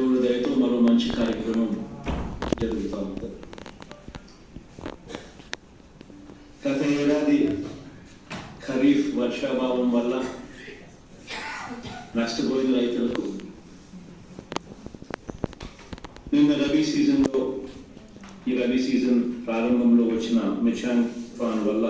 మంచి కార్యక్రమం జరుగుతూ ఉంటుంది గత ఏడాది ఖరీఫ్ వర్షాభావం వల్ల నష్టపోయిన రైతులకు నిన్న రబీ సీజన్లో ఈ రబీ సీజన్ ప్రారంభంలో వచ్చిన మిషాన్ తుఫాన్ వల్ల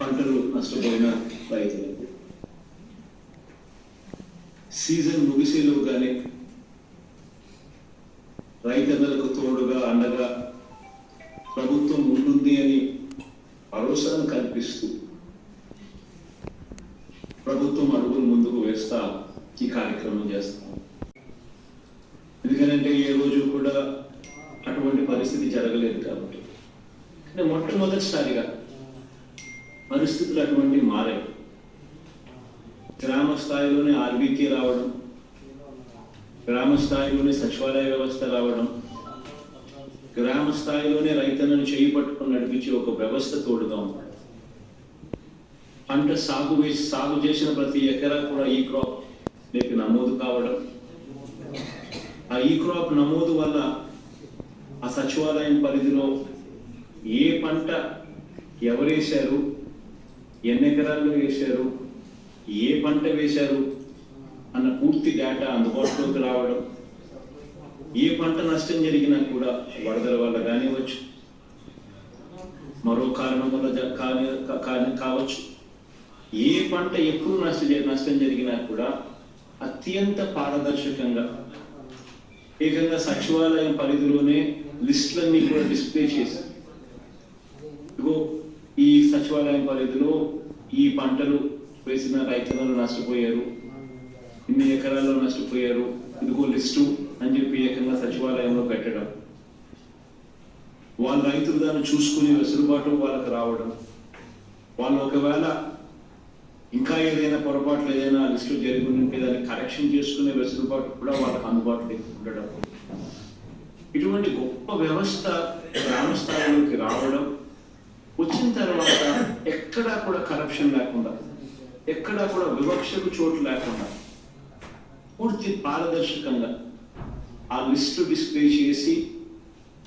పంటలు నష్టపోయిన రైతులకు సీజన్ ముగిసేలోగానే రైతన్నలకు తోడుగా అండగా ప్రభుత్వం ఉంటుంది అని భరోసాను కల్పిస్తూ ప్రభుత్వం అడుగులు ముందుకు వేస్తా ఈ కార్యక్రమం చేస్తాం. ఎందుకంటే ఏ రోజు కూడా అటువంటి పరిస్థితి జరగలేదు కాబట్టి. కానీ మొట్టమొదటిసారిగా పరిస్థితులు అటువంటి మారాయి. గ్రామ స్థాయిలోనే ఆర్బీకే రావడం గ్రామ స్థాయిలోనే సచివాలయ వ్యవస్థ రావడం గ్రామ స్థాయిలోనే రైతన్నను చేయి నడిపించే ఒక వ్యవస్థ తోడుగా ఉంది. పంట సాగు వేసి సాగు చేసిన ప్రతి ఎకరా కూడా ఈ క్రాప్ మీకు నమోదు కావడం. ఆ ఈ క్రాప్ నమోదు వల్ల ఆ సచివాలయం పరిధిలో ఏ పంట ఎవరేశారు ఎన్ని ఎకరాల్లో వేశారు ఏ పంట వేశారు అన్న పూర్తి డేటా అందుబాటులోకి రావడం ఏ పంట నష్టం జరిగినా కూడా వరదల వల్ల కానివ్వచ్చు మరో కారణం వల్ల కారణం కావచ్చు. ఏ పంట ఎప్పుడు నష్టం జ- నష్టం జరిగినా కూడా అత్యంత పారదర్శకంగా ఏకంగా సచివాలయం పరిధిలోనే లిస్టులన్నీ కూడా డిస్ప్లే చేశారు ఇగో ఈ సచివాలయం పరిధిలో ఈ పంటలు వేసిన రైతులను నష్టపోయారు. ఇన్ని ఎకరాల్లో నష్టపోయారు. ఇదిగో లిస్టు అని చెప్పి ఏకంగా సచివాలయంలో పెట్టడం. వాళ్ళ రైతులు దాన్ని చూసుకునే వెసులుబాటు వాళ్ళకి రావడం. వాళ్ళు ఒకవేళ ఇంకా ఏదైనా పొరపాట్లు ఏదైనా లిస్టు జరిగి ఉంటే దాన్ని కరెక్షన్ చేసుకునే వెసులుబాటు కూడా వాళ్ళకి అందుబాటులో ఉండడం. ఇటువంటి గొప్ప వ్యవస్థ గ్రామ స్థాయిలోకి రావడం వచ్చిన తర్వాత ఎక్కడా కూడా కరప్షన్ లేకుండా ఎక్కడా కూడా వివక్షకు చోటు లేకుండా పూర్తి పారదర్శకంగా ఆ లిస్టు డిస్ప్లే చేసి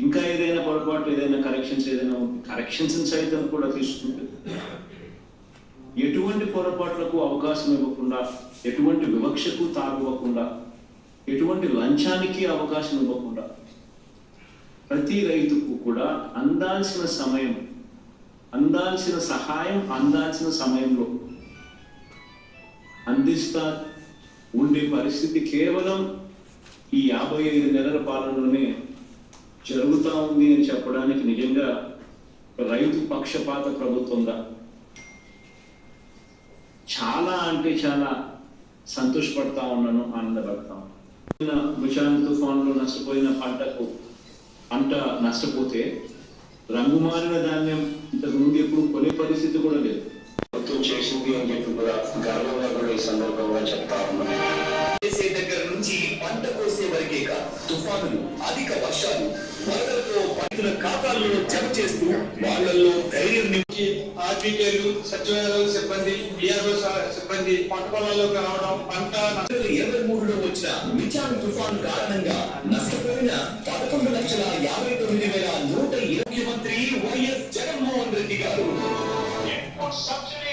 ఇంకా ఏదైనా పొరపాటు ఏదైనా కరెక్షన్స్ ఏదైనా కరెక్షన్స్ సైతం కూడా తీసుకుంటే ఎటువంటి పొరపాట్లకు అవకాశం ఇవ్వకుండా ఎటువంటి వివక్షకు తావివ్వకుండా ఎటువంటి లంచానికి అవకాశం ఇవ్వకుండా ప్రతి రైతుకు కూడా అందాల్సిన సమయం అందాల్సిన సహాయం అందాల్సిన సమయంలో అందిస్తారు. ఉండే పరిస్థితి కేవలం ఈ యాభై ఐదు నెలల పాలనలోనే జరుగుతా ఉంది అని చెప్పడానికి నిజంగా రైతు పక్షపాత ప్రభుత్వంగా చాలా అంటే చాలా సంతోషపడతా ఉన్నాను ఆనందపడతా ఉన్నాను. మిషాన్ తుఫాన్లో నష్టపోయిన పంటకు పంట నష్టపోతే రంగు మారిన ధాన్యం ఇంతకు ముందు ఎప్పుడు కొనే పరిస్థితి కూడా లేదు. ప్రభుత్వం చేసింది అని చెప్పి కూడా గర్వం ఈ సందర్భంగా చెప్తా ఉన్నాను చేసే దగ్గర నుంచి పంట కోసే వరకే కాదు తుఫానులు అధిక వర్షాలు వరదలతో పంటల ఖాతాల్లో జమ చేస్తూ వాళ్ళల్లో ధైర్యం నింపి ఆర్బీకేలు సచివాలయ సిబ్బంది బిఆర్ఓ సిబ్బంది పంట పొలాల్లోకి రావడం పంట నష్టం ఇరవై మూడులో వచ్చిన మిచాన్ తుఫాన్ కారణంగా నష్టపోయిన పదకొండు లక్షల యాభై తొమ్మిది వేల నూట ఇరవై ముఖ్యమంత్రి వైఎస్ జగన్మోహన్ రెడ్డి గారు. సబ్సిడీ